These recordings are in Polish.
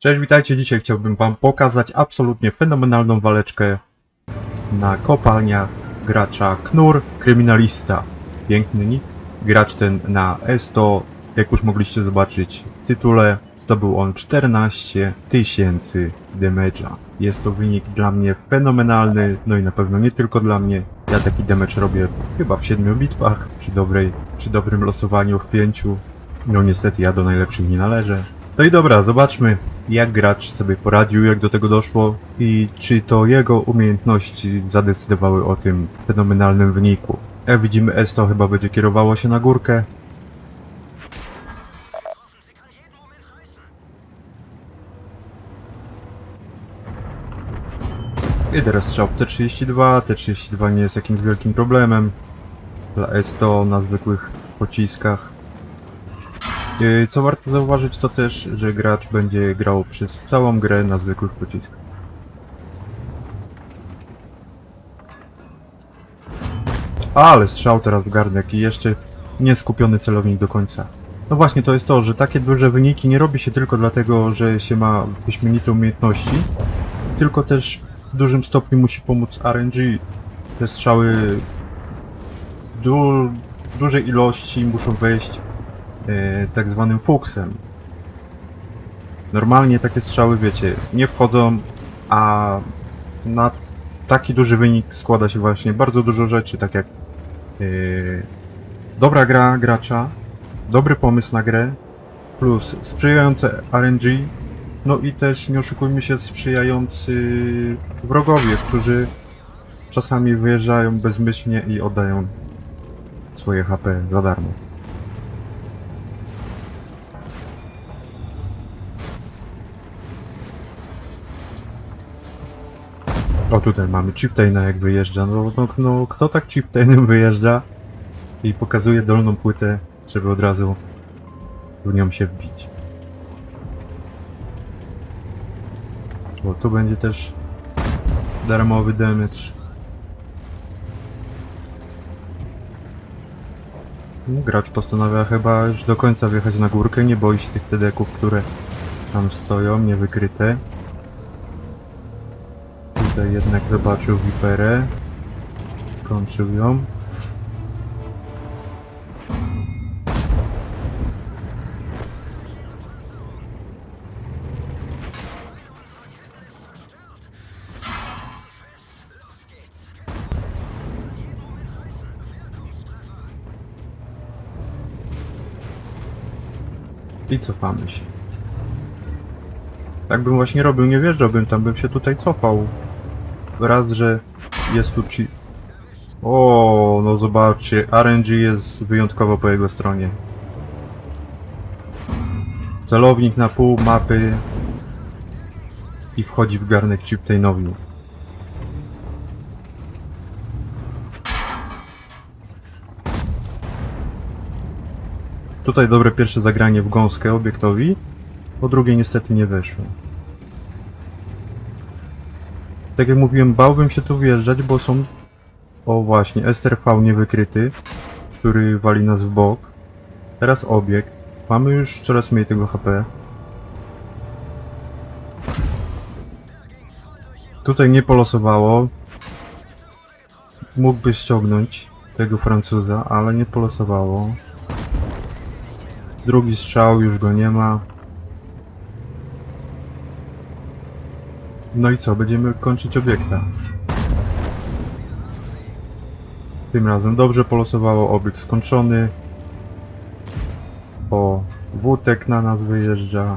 Cześć, witajcie. Dzisiaj chciałbym wam pokazać absolutnie fenomenalną waleczkę na kopalniach gracza Knur Kryminalista. Piękny nick. Gracz ten na S100, jak już mogliście zobaczyć w tytule, zdobył on 14 tysięcy damage'a. Jest to wynik dla mnie fenomenalny, no i na pewno nie tylko dla mnie. Ja taki damage robię chyba w 7 bitwach, przy dobrej, przy dobrym losowaniu w 5. No niestety ja do najlepszych nie należę. No i dobra, zobaczmy jak gracz sobie poradził, jak do tego doszło i czy to jego umiejętności zadecydowały o tym fenomenalnym wyniku. Jak widzimy S to chyba będzie kierowało się na górkę. I teraz strzał w T32, T32 nie jest jakimś wielkim problemem dla S100 na zwykłych pociskach. Yy, Co warto zauważyć to też, że gracz będzie grał przez całą grę na zwykłych pociskach. Ale strzał teraz w garnek i jeszcze nie skupiony celownik do końca. No właśnie to jest to, że takie duże wyniki nie robi się tylko dlatego, że się ma wyśmienite umiejętności, tylko też w dużym stopniu musi pomóc RNG. Te strzały du dużej ilości muszą wejść tak zwanym fuksem. Normalnie takie strzały, wiecie, nie wchodzą, a na taki duży wynik składa się właśnie bardzo dużo rzeczy, tak jak e, dobra gra gracza, dobry pomysł na grę, plus sprzyjające RNG, no i też, nie oszukujmy się, sprzyjający wrogowie, którzy czasami wyjeżdżają bezmyślnie i oddają swoje HP za darmo. O tutaj mamy Chiptaina jak wyjeżdża. No, no, no kto tak Chiptainem wyjeżdża i pokazuje dolną płytę, żeby od razu w nią się wbić. Bo tu będzie też darmowy damage. No, Gracz postanawia chyba już do końca wjechać na górkę, nie boi się tych tedeków, które tam stoją, niewykryte. Tutaj jednak zobaczył Viperę. Skończył ją. I cofamy się. Tak bym właśnie robił, nie wjeżdżałbym tam, bym się tutaj cofał. Raz, że jest tu ci... O, no zobaczcie, RNG jest wyjątkowo po jego stronie. Celownik na pół mapy i wchodzi w garnek Chiptainowi. Tutaj dobre pierwsze zagranie w gąskę obiektowi, po drugie niestety nie weszło. Tak jak mówiłem, bałbym się tu wjeżdżać, bo są... O właśnie, STRV niewykryty, który wali nas w bok. Teraz obiekt. Mamy już coraz mniej tego HP. Tutaj nie polosowało. Mógłby ściągnąć tego Francuza, ale nie polosowało. Drugi strzał, już go nie ma. No i co, będziemy kończyć obiekta. Tym razem dobrze polosowało, obiekt skończony. O, wótek na nas wyjeżdża.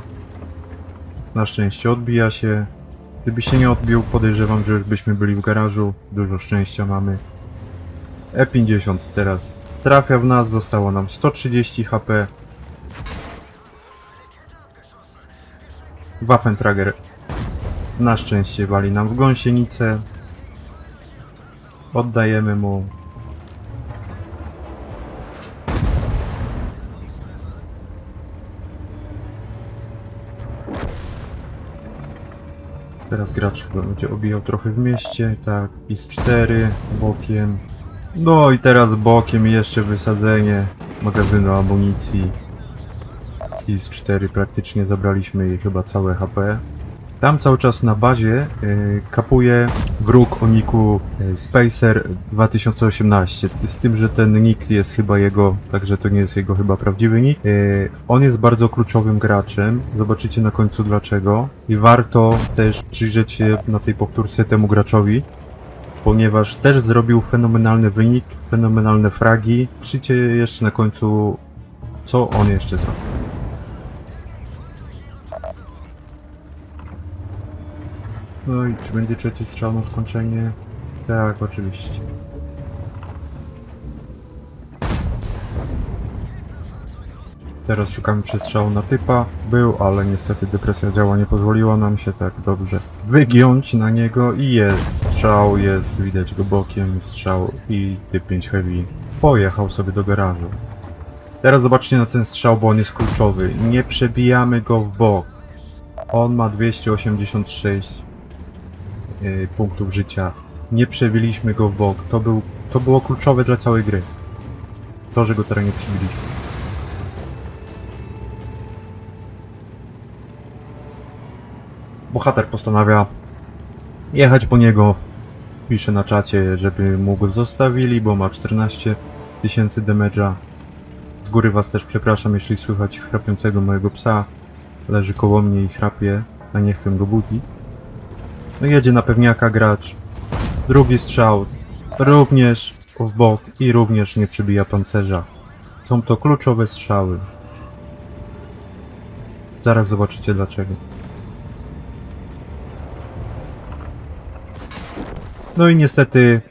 Na szczęście odbija się. Gdyby się nie odbił, podejrzewam, że już byśmy byli w garażu. Dużo szczęścia mamy. E50 teraz trafia w nas, zostało nam 130 HP. Waffentrager na szczęście wali nam w gąsienicę. Oddajemy mu. Teraz gracz będzie obijał trochę w mieście, tak, i z 4 bokiem. No i teraz bokiem jeszcze wysadzenie magazynu amunicji. Kills 4 praktycznie zabraliśmy jej chyba całe HP. Tam cały czas na bazie y, kapuje wróg o niku y, Spacer 2018. Z tym, że ten nick jest chyba jego, także to nie jest jego chyba prawdziwy nick. Y, on jest bardzo kluczowym graczem. Zobaczycie na końcu dlaczego. I warto też przyjrzeć się na tej powtórce temu graczowi, ponieważ też zrobił fenomenalny wynik, fenomenalne fragi. Przyjdzie jeszcze na końcu, co on jeszcze zrobił. No i czy będzie trzeci strzał na skończenie? Tak, oczywiście. Teraz szukamy przestrzału na typa. Był, ale niestety depresja działa nie pozwoliła nam się tak dobrze wygiąć na niego i jest strzał, jest, widać go bokiem, strzał i typ 5 heavy pojechał sobie do garażu. Teraz zobaczcie na ten strzał, bo on jest kluczowy. Nie przebijamy go w bok. On ma 286 y, punktów życia. Nie przebiliśmy go w bok. To, był, to było kluczowe dla całej gry. To, że go teraz nie przebiliśmy. Bohater postanawia jechać po niego. Pisze na czacie, żeby mu go zostawili, bo ma 14 tysięcy damage'a. Z góry was też przepraszam, jeśli słychać chrapiącego mojego psa. Leży koło mnie i chrapie, a nie chcę go budzić. No jedzie na pewniaka gracz. Drugi strzał. Również w bok i również nie przybija pancerza. Są to kluczowe strzały. Zaraz zobaczycie dlaczego. No i niestety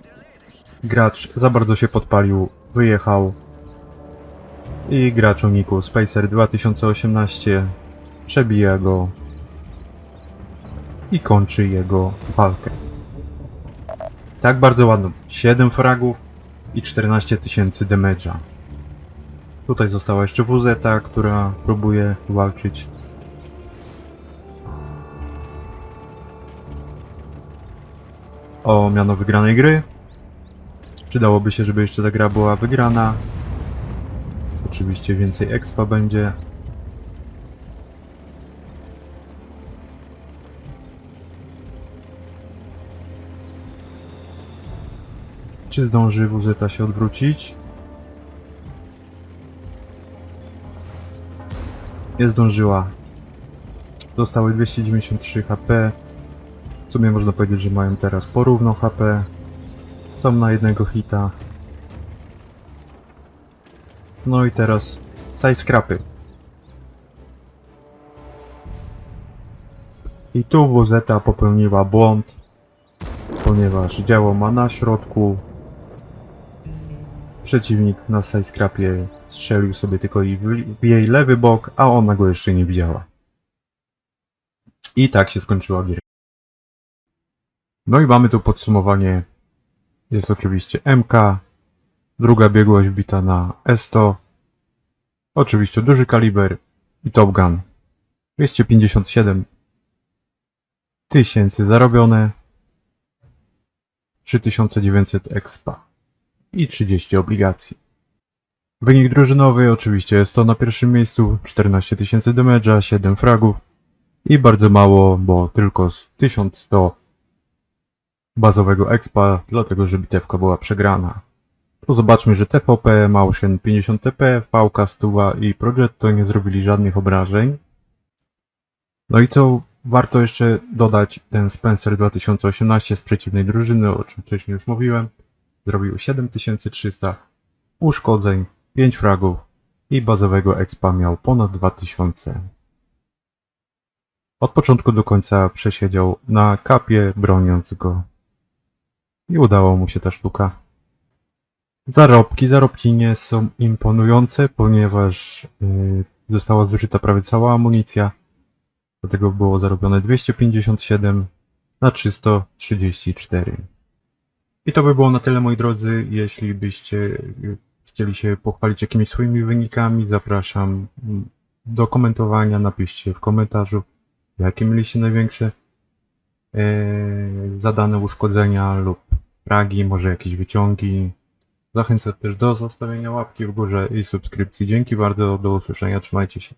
gracz za bardzo się podpalił, wyjechał i gracz uniku Spacer 2018 przebija go i kończy jego walkę. Tak bardzo ładno. 7 fragów i 14 tysięcy damage'a. Tutaj została jeszcze WZ, która próbuje walczyć. O miano wygranej gry. Przydałoby się, żeby jeszcze ta gra była wygrana. Oczywiście więcej expa będzie. Czy zdąży WZ się odwrócić? Nie zdążyła. Zostały 293 HP. W sumie można powiedzieć, że mają teraz porówno HP. Są na jednego hita. No i teraz side scrapy. I tu WZ popełniła błąd, ponieważ działo ma na środku. Przeciwnik na scrapie strzelił sobie tylko i w jej lewy bok, a ona go jeszcze nie widziała. I tak się skończyła gier. No i mamy tu podsumowanie. Jest oczywiście MK, druga biegłość wbita na S100, oczywiście duży kaliber i Top Gun. 257 tysięcy zarobione, 3900 expa i 30 obligacji. Wynik drużynowy oczywiście jest to na pierwszym miejscu, 14 tysięcy damage'a, 7 fragów i bardzo mało, bo tylko z 1100 bazowego expa, dlatego że bitewka była przegrana. Tu zobaczmy, że TVP, Motion 50 TP, VK Stuwa i Progetto nie zrobili żadnych obrażeń. No i co warto jeszcze dodać, ten Spencer 2018 z przeciwnej drużyny, o czym wcześniej już mówiłem, zrobił 7300 uszkodzeń, 5 fragów i bazowego expa miał ponad 2000. Od początku do końca przesiedział na kapie, broniąc go. I udało mu się ta sztuka. Zarobki, zarobki nie są imponujące, ponieważ yy, została zużyta prawie cała amunicja. Dlatego było zarobione 257 na 334. I to by było na tyle moi drodzy. Jeśli byście yy, chcieli się pochwalić jakimiś swoimi wynikami, zapraszam mm, do komentowania. Napiszcie w komentarzu, jakie mieliście największe e, zadane uszkodzenia lub fragi, może jakieś wyciągi. Zachęcam też do zostawienia łapki w górze i subskrypcji. Dzięki bardzo, do usłyszenia, trzymajcie się.